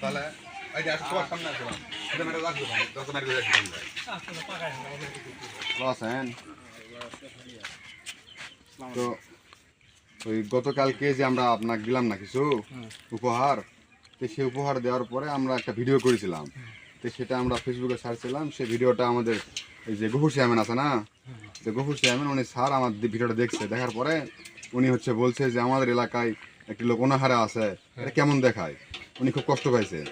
তাহলে এই যে সবার সামনে আসলাম এটা মেরে রাখব দশ মেরে রাখব ভালো আছেন তো ওই গতকালকে যে আমরা আপনাকে দিলাম না কিছু উপহার তো সেই উপহার দেওয়ার পরে আমরা একটা ভিডিও করেছিলাম। তো সেটা আমরা ফেসবুকে ছাড়ছিলাম সেই ভিডিওটা আমাদের এই যে গফুর চেয়ারম্যান আছে না? তো গফুর চেয়ারম্যান উনি স্যার আমার ভিডিওটা দেখছে। দেখার পরে উনি হচ্ছে বলছে যে আমাদের এলাকায় একটি লোক অনাহারা আছে। এটা কেমন দেখায়? উনি খুব কষ্ট পাইছে।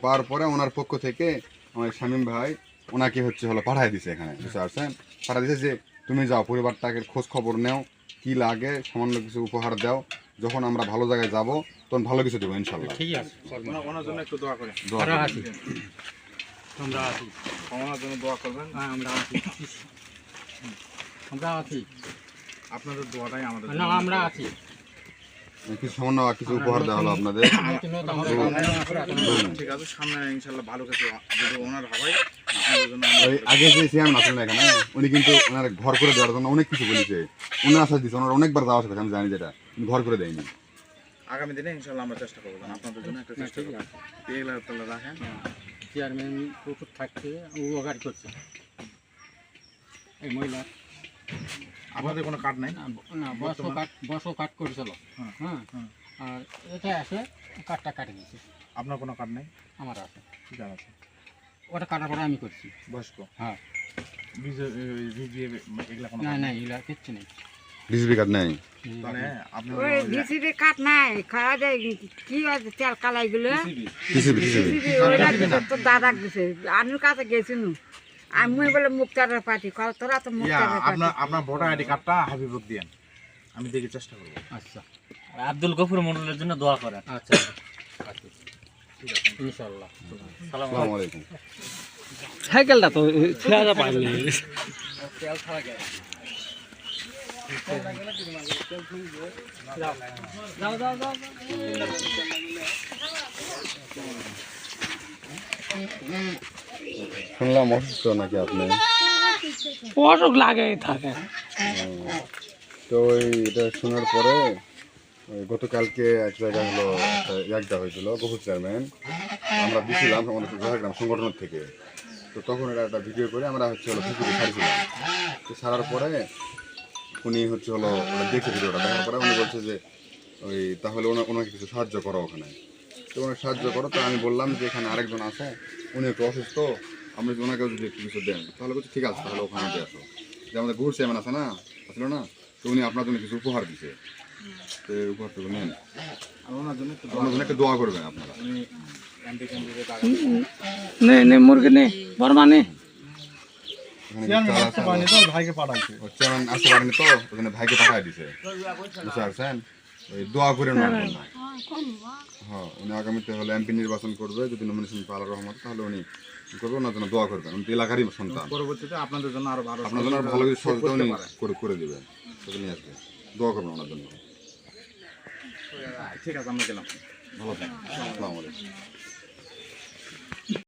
পাওয়ার পরে ওনার পক্ষ থেকে আমার শামীম ভাই ওনাকে হচ্ছে হলো পাঠাই দিছে এখানে বুঝতে পারছেন? পাঠাই দিছে যে তুমি যাও পরিবারটাকে খোঁজ খবর নেও। কি লাগে সামান্য কিছু উপহার দাও। যখন আমরা ভালো জায়গায় যাব তখন ভালো কিছু দেবো ইনশাল্লাহ। ঠিক আছে ওনার- ওনার জন্য একটু দোয়া করেন। দোয়া আমরা আছি। ওনার জন্য দোয়া করবেন। হ্যাঁ আমরা আছি। আমরা আছি। আপনাদের দোয়াটাই আমাদের না আমরা আছি। কিছু সামান্য কিছু উপহার দেওয়া হলো আপনাদের। ঠিক আছে সামনে ইনশাল্লাহ ভালো কিছু যদি ওনার হয় আমরা- আগে যে চেয়ারম্যান আছেন না এখানে উনি কিন্তু ওনার ঘর করে দেওয়ার জন্য অনেক কিছু বলেছে। উনি আশ্বাস দিচ্ছে ওনার অনেকবার যাওয়া সাথে আমি জানি যেটা। কিন্তু ঘর করে দেয়নি। আগামী দিনে ইনশাল্লাহ আমরা চেষ্টা করব আপনাদের জন্য একটা চেষ্টা করব। তাহলে রাখেন। চেয়ারম্যান পুকুর থাকতে উপকার করছে। এই মহিলা। আপনাদের কোনো কার্ড নাই? না, বসও কাট বসও কাট করেছিল হ্যাঁ, হ্যাঁ হ্যাঁ। আর এটা আছে কাঠটা কাটে দিয়েছে আপনার কোনো কার্ড নাই? আমার আছে। কি আছে। ওটা কাটার পরে আমি করছি। বয়স্ক? হ্যাঁ। এগুলো না না এগুলা কিচ্ছু নেই। ডিসিপি কার্ড নেই? কাঠ নাই খাওয়া যায় কি আছে তেল কালাই গুলো? দাদাক দিছে। আমি কাছে আমি বলে মুক্তারের পার্টি তোরা তো মুক্তারের আপনার আপনার ভোটার আইডি কার্ডটা হাবিবুক দিয়েন আমি দেখি চেষ্টা করব। আচ্ছা। আব্দুল গফুর মন্ডলের জন্য দোয়া করেন। আচ্ছা। আসসালামু আলাইকুম। সাইকেলটা তো ছেড়া পাইনি। শুনলাম অসুস্থ নাকি আপনি? অসুখ লাগে থাকে। তো ওই এটা শোনার পরে গতকালকে এক জায়গায় হলো একটা হয়েছিল গফুর চেয়ারম্যান। আমরা দিছিলাম আমাদের ঝাড়গ্রাম সংগঠনের থেকে। তো তখন এটা একটা ভিডিও করে আমরা হচ্ছে হলো ছাড়ছিলাম তো ছাড়ার পরে উনি হচ্ছে হলো ওটা দেখছে ভিডিওটা দেখার পরে উনি বলছে যে ওই তাহলে ওনা ওনাকে কিছু সাহায্য করো ওখানে। তো ওনাকে সাহায্য করো তো আমি বললাম যে এখানে আরেকজন আছে উনি একটু অসুস্থ আপনি যদি ওনাকেও যদি একটু কিছু দেন তাহলে বলছে ঠিক আছে তাহলে ওখানে দিয়ে আসো। যে আমাদের গুড় সেমন আছে না আসলো না তো উনি আপনার জন্য কিছু উপহার দিছে। তো এই উপহারটুকু নেন। ওনার জন্য একটু দোয়া করবেন আপনারা। উনি এমপি ক্যান্ডিডেট নে নে মুরগি নে বর্মা নে এখানে চাল আছে আমার। ভাইকে পাঠাইছে। চেয়ারম্যান আসতে পারেনি তো ওখানে ভাইকে পাঠাই দিছে। বুঝতে পারছেন ওই দোয়া করে জন্য হ্যাঁ উনি আগামীতে হলে এমপি নির্বাচন করবে যদি নমিনেশন পাওয়ার তাহলে উনি করবে? ওনার জন্য দোয়া করবেন। উনি এলাকারই সন্তান। পরবর্তীতে আপনাদের জন্য আরও ভালো আপনার জন্য আরও ভালো কিছু সহযোগিতা উনি করে করে দেবেন। সেটা নিয়ে আসবে। দোয়া করবেন ওনার জন্য। ঠিক আছে আমরা গেলাম। ভালো থাকবেন। আসসালামু আলাইকুম।